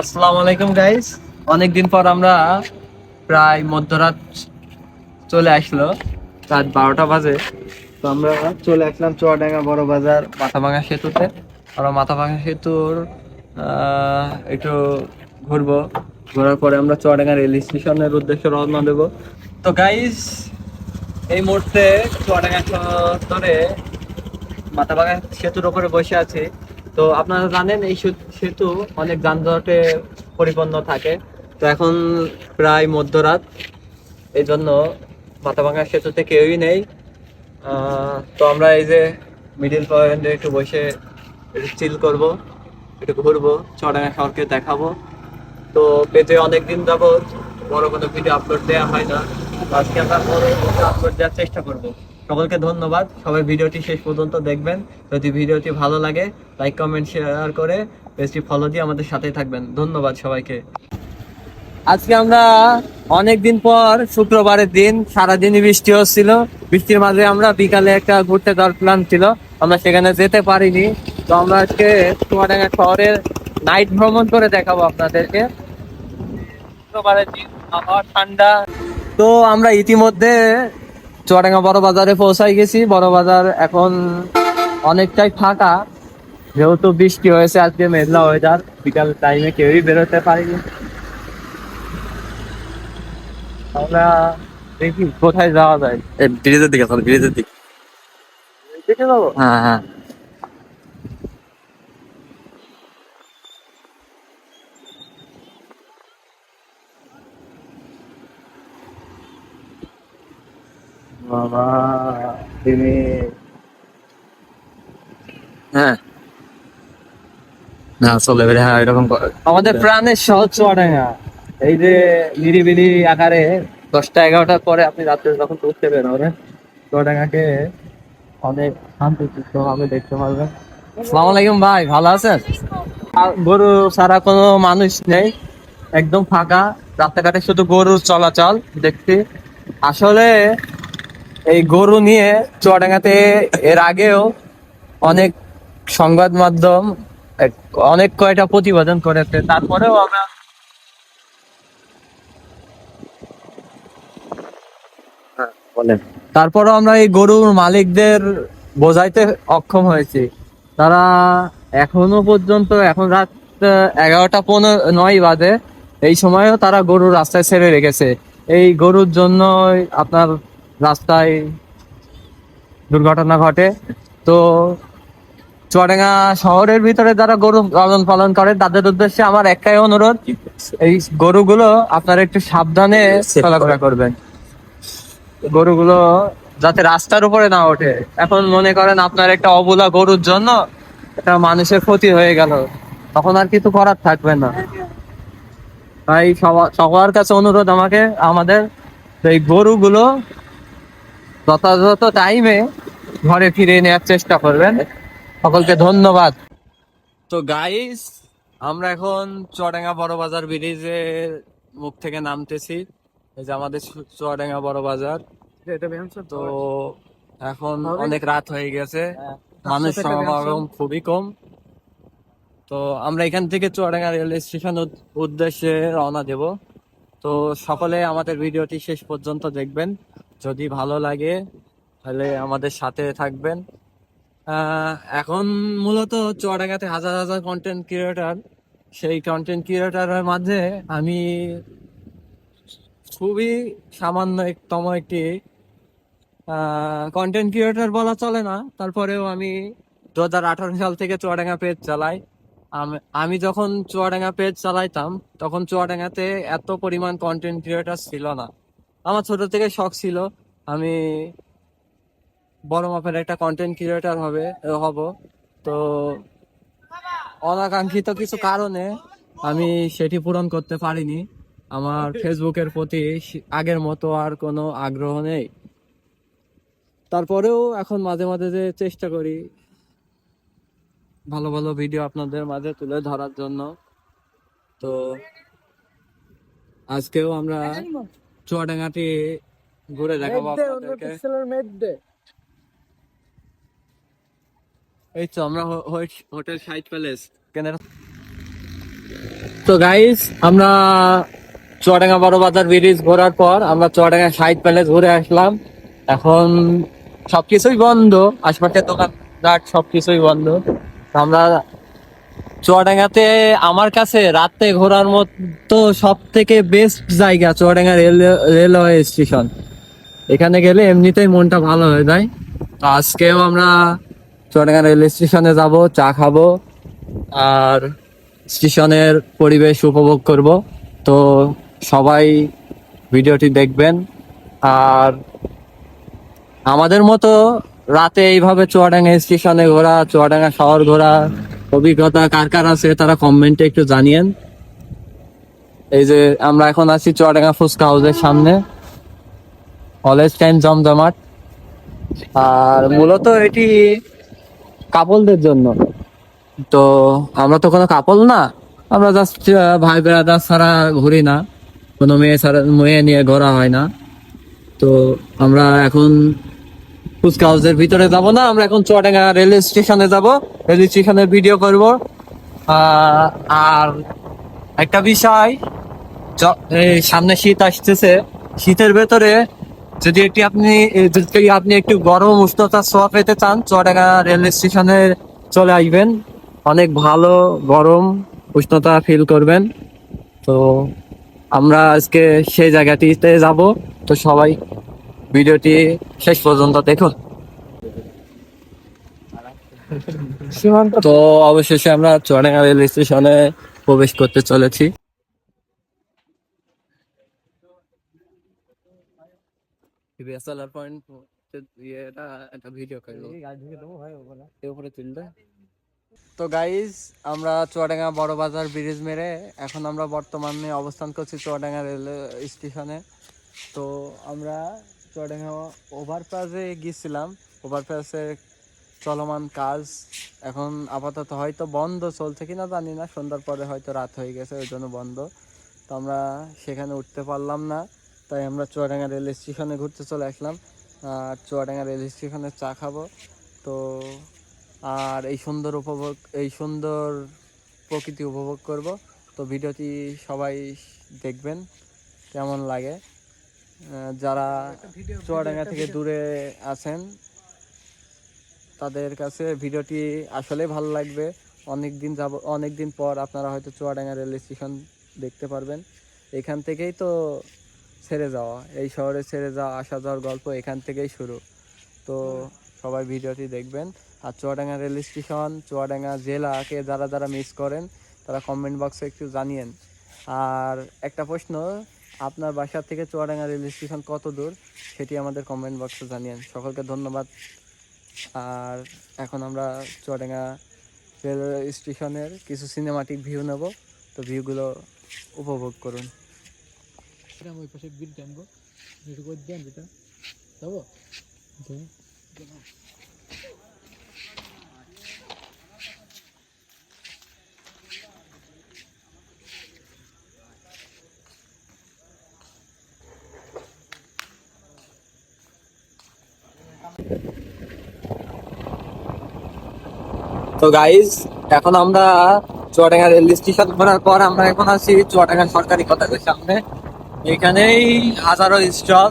আসসালামু আলাইকুম গাইস অনেকদিন পর আমরা প্রায় মধ্যরাত চলে আসলো। রাত বারোটা বাজে। তো আমরা চলে আসলাম চুয়াডাঙ্গা বড় বাজার মাথাভাঙা সেতুতে। আমরা মাথাভাঙা সেতুর একটু ঘুরবো। ঘোরার পরে আমরা চুয়াডাঙ্গা রেল স্টেশনের উদ্দেশ্যে রওনা দেবো। তো গাইস এই মুহূর্তে চুয়াডাঙ্গা চত্বরে মাথাভাঙা সেতুর উপরে বসে আছি। তো আপনারা জানেন, এই সেতু অনেক যানজটে পরিপূর্ণ থাকে। তো এখন প্রায় মধ্যরাত। এই জন্য মাথাভাঙা সেতুতে কেউই নেই। তো আমরা এই যে মিডিল পয়েন্টে একটু বসে চিল করব, একটু ঘুরবো চড়াঙ্গা শহরকে দেখাবো। তো পেজে অনেকদিন যাবত বড় কোনো ভিডিও আপলোড দেওয়া হয় না। আজকে আমরা বড় আপলোড দেওয়ার চেষ্টা করব। সকলকে ধন্যবাদ। সবাই ভিডিওটি শেষ পর্যন্ত দেখবেন। যদি ভিডিওটি ভালো লাগে লাইক কমেন্ট শেয়ার করে পেজটি ফলো দিয়ে আমাদের সাথে থাকবেন। ধন্যবাদ সবাইকে। আজকে আমরা অনেকদিন পর শুক্রবারের দিন, সারাদিনই বৃষ্টি হচ্ছিল। বৃষ্টির মাঝে আমরা বিকালে একটা ঘুরতে যাওয়ার প্ল্যান ছিল। আমরা সেখানে যেতে পারিনি। তো আমরা আজকে চুয়াডাঙ্গা শহরের নাইট ভ্রমণ করে দেখাবো আপনাদেরকে। শুক্রবারের দিন আবহাওয়া ঠান্ডা। তো আমরা ইতিমধ্যে চুয়াডাঙ্গা বড় বাজারে পৌঁছাই গেছি। বড় বাজার এখন অনেকটাই ফাঁকা। যেহেতু বৃষ্টি হয়েছে আজকে মেঘলা ওয়েদার বিকাল টাইমে কেউই বেরোতে পারিনি। আমরা দেখি কোথায় যাওয়া যায়। ব্রিজের দিকে ব্রিজের দিকে। হ্যাঁ হ্যাঁ। বাবা হ্যাঁ। না, চলে হ্যাঁ এরকম আমাদের প্রাণের শহর চুয়াডাঙ্গা এই যে নিরিবিলি আকারে দশটা, এগারোটার পরে আপনি রাত্রে যখন চুয়াডাঙ্গাকে অনেক শান্তিযুক্ত ভাবে দেখতে পারবেন। আলাইকুম ভাই, ভালো আছেন? গরু ছাড়া কোনো মানুষ নেই, একদম ফাঁকা। রাস্তাঘাটে শুধু গরুর চলাচল দেখছি। আসলে এই গরু নিয়ে চুয়াডাঙ্গাতে এর আগেও অনেক সংবাদ মাধ্যম অনেক কয়টা প্রতিবেদন করেছে। তারপরেও আমরা বলেন। তারপরেও আমরা এই গরুর মালিকদের বোঝাইতে অক্ষম হয়েছি। তারা এখনও পর্যন্ত এখন রাত এগারোটা পনেরো নয় বাজে। এই সময়ও তারা গরু রাস্তায় ছেড়ে রেখেছে। এই গরুর জন্য আপনার রাস্তায় দুর্ঘটনা ঘটে। তো চুয়াডাঙ্গা শহরের ভিতরে যারা গরু লালন পালন করে তাদের উদ্দেশ্যে আমার একটাই অনুরোধ এই গরুগুলো আপনারা একটু সাবধানে চলাফেরা করবেন। গরুগুলো যাতে রাস্তার উপরে না ওঠে। এখন মনে করেন আপনার একটা অবলা গরুর জন্য একটা মানুষের ক্ষতি হয়ে গেল। তখন আর কিছু করার থাকবে না। তাই সবার সবার কাছে অনুরোধ আমাকে আমাদের এই গরুগুলো যথাযথ টাইমে ঘরে ফিরে নেওয়ার চেষ্টা করবেন। সকলকে ধন্যবাদ। তো গাইস আমরা এখন চুয়াডাঙ্গা বড় বাজার ব্রিজের মুখ থেকে নামতেছি। এই যে আমাদের চু- চুয়াডাঙ্গা বড় বাজার। তো এখন অনেক রাত হয়ে গেছে। মানুষ সমাগম খুবই কম। তো আমরা এখান থেকে চুয়াডাঙ্গা রেল স্টেশন উদ্দেশ্যে রওনা দেব। তো সকলে আমাদের ভিডিওটি শেষ পর্যন্ত দেখবেন। যদি ভালো লাগে, তাহলে আমাদের সাথে থাকবেন। এখন মূলত চুয়াডাঙ্গাতে হাজার হাজার কন্টেন্ট ক্রিয়েটার সেই কন্টেন্ট ক্রিয়েটারের মাঝে আমি খুবই সামান্য একতম একটি কন্টেন্ট ক্রিয়েটর বলা চলে না। তারপরেও আমি দু হাজার আঠারো সাল থেকে চুয়াডাঙ্গা পেজ চালাই। আমি যখন চুয়াডাঙ্গা পেজ চালাইতাম, তখন চুয়াডাঙ্গাতে এত পরিমাণ কন্টেন্ট ক্রিয়েটার ছিল না। আমার ছোট থেকে শখ ছিল আমি বড় মাপের একটা কন্টেন্ট ক্রিয়েটার হবে হব। তো অনাকাঙ্ক্ষিত কিছু কারণে আমি সেটি পূরণ করতে পারিনি। আমার ফেসবুকের প্রতি আগের মতো আর কোনো আগ্রহ নেই। তারপরেও এখন মাঝে মাঝে যে চেষ্টা করি ভালো ভালো ভিডিও আপনাদের মাঝে তুলে ধরার জন্য। তো আজকেও আমরা চুয়াডাঙ্গাটি ঘুরে দেখাবো আপনাদেরকে। এই তো আমরা হোটেল সাইড প্যালেস। তো গাইস আমরা চুয়াডাঙ্গা বড় বাজার ব্রিজ ঘোরার পর আমরা চুয়াডাঙ্গা সাইড প্যালেস ঘুরে আসলাম। এখন সবকিছুই বন্ধ আশপাশের দোকানঘাট সবকিছুই বন্ধ। আমরা চুয়াডাঙ্গাতে আমার কাছে রাতে ঘোরার মতো সব থেকে বেস্ট জায়গা চুয়াডাঙ্গা রেল, রেলওয়ে স্টেশন। এখানে গেলে এমনিতেই মনটা ভালো হয়ে যায় তো আজকেও আমরা চুয়াডাঙ্গা রেল স্টেশনে যাব, চা খাব, আর স্টেশনের পরিবেশ উপভোগ করব। তো সবাই ভিডিওটি দেখবেন। আর আমাদের মতো রাতে এইভাবে চুয়াডাঙ্গা স্টেশনে ঘোরা, চুয়াডাঙ্গা শহর ঘোরা অভিজ্ঞতা কার কার আছে তারা কমেন্টে একটু জানিয়েন। এই যে আমরা এখন আছি চুয়াডাঙ্গা ফুচকা হাউসের সামনে। কলেজ টাইম জমজমাট। আর মূলত এটি কাপলদের জন্য। তো আমরা তো কোনো কাপল না। আমরা জাস্ট ভাই বেড়াদার ছাড়া ঘুরি না। কোনো মেয়ে ছাড়া, মেয়ে নিয়ে ঘোরা হয় না। তো আমরা এখন ফুচকা হাউসের ভিতরে যাব না, আমরা এখন চুয়াডাঙ্গা রেল স্টেশনে যাব। রেল স্টেশনের ভিডিও করব। আর একটা বিষয় সামনে শীত আসতেছে। শীতের ভেতরে যদি একটি আপনি যদি আপনি একটু গরম, উষ্ণতা ছোঁয়া পেতে চান, চুয়াডাঙ্গা রেল স্টেশনে চলে আসবেন। অনেক ভালো গরম, উষ্ণতা ফিল করবেন। তো আমরা আজকে সেই জায়গাটিতে যাব। তো সবাই ভিডিওটি শেষ পর্যন্ত দেখুন। তো অবশেষে আমরা চুয়াডাঙ্গা রেল স্টেশনে প্রবেশ করতে চলেছি। রিহার্সাল পয়েন্ট এটা একটা ভিডিও করব এর উপরে তুললে তো গাইজ আমরা চুয়াডাঙ্গা বড় বাজার ব্রিজ মেরে এখন আমরা বর্তমানে অবস্থান করছি চুয়াডাঙ্গা রেল স্টেশনে। তো আমরা চুয়াডাঙ্গা ওভারপাসে গিয়েছিলাম। ওভারপাসের চলমান কাজ এখন আপাতত হয়তো বন্ধ চলছে কিনা জানি না। সন্ধ্যার পরে হয়তো রাত হয়ে গেছে, ওই জন্য বন্ধ। তো আমরা সেখানে উঠতে পারলাম না। তাই আমরা চুয়াডাঙ্গা রেল স্টেশনে ঘুরতে চলে আসলাম। আর চুয়াডাঙ্গা রেল স্টেশনে চা খাব। তো আর এই সুন্দর উপভোগ, এই সুন্দর প্রকৃতি উপভোগ করব। তো ভিডিওটি সবাই দেখবেন, কেমন লাগে? যারা চুয়াডাঙ্গা থেকে দূরে আছেন, তাদের কাছে ভিডিওটি আসলে ভালো লাগবে। অনেক দিন যাব, অনেক দিন পর আপনারা হয়তো চুয়াডাঙ্গা রেল স্টেশন দেখতে পারবেন। এখান থেকেই তো ছেড়ে যাওয়া, এই শহরে ছেড়ে যাওয়া, আসা যাওয়ার গল্প এখান থেকেই শুরু। তো সবাই ভিডিওটি দেখবেন। আর চুয়াডাঙ্গা রেল স্টেশন, চুয়াডাঙ্গা জেলাকে যারা যারা মিস করেন, তারা কমেন্ট বক্সে একটু জানিয়েন। আর একটা প্রশ্ন আপনার বাসা থেকে চুয়াডাঙ্গা রেল স্টেশন কত দূর সেটি আমাদের কমেন্ট বক্সে জানিয়েন। সকলকে ধন্যবাদ। আর এখন আমরা চুয়াডাঙ্গা রেল স্টেশনের কিছু সিনেমাটিক ভিউ নেব। তো ভিউগুলো উপভোগ করুন। ওই পাশে বিল টানবো। দেন যেটা যাব। তো গাইজ এখন আমরা চুয়াডাঙ্গা রেল স্টেশন ঘোরার পর আমরা এখন আছি চুয়াডাঙ্গা সরকারি কলেজের সামনে। এখানেই হাজারো স্টল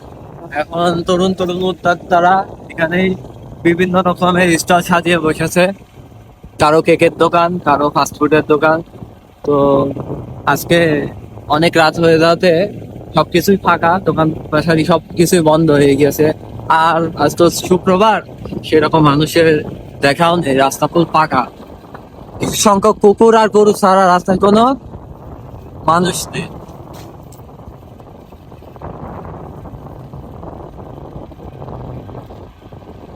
এখন তরুণ তরুণ উদ্যোক্তারা এখানেই বিভিন্ন রকমের স্টল সাজিয়ে বসেছে। কারও কেকের দোকান, কারও ফাস্টফুডের দোকান। তো আজকে অনেক রাত হয়ে যাওয়াতে সবকিছুই ফাঁকা, দোকান পাশারি সবকিছুই বন্ধ হয়ে গেছে আর আজ তো শুক্রবার, সেরকম মানুষের দেখাও নেই, রাস্তা ফুল পাকা। সংখ্যক কুকুর আর গরু ছাড়া রাস্তায় কোনো মানুষ নেই।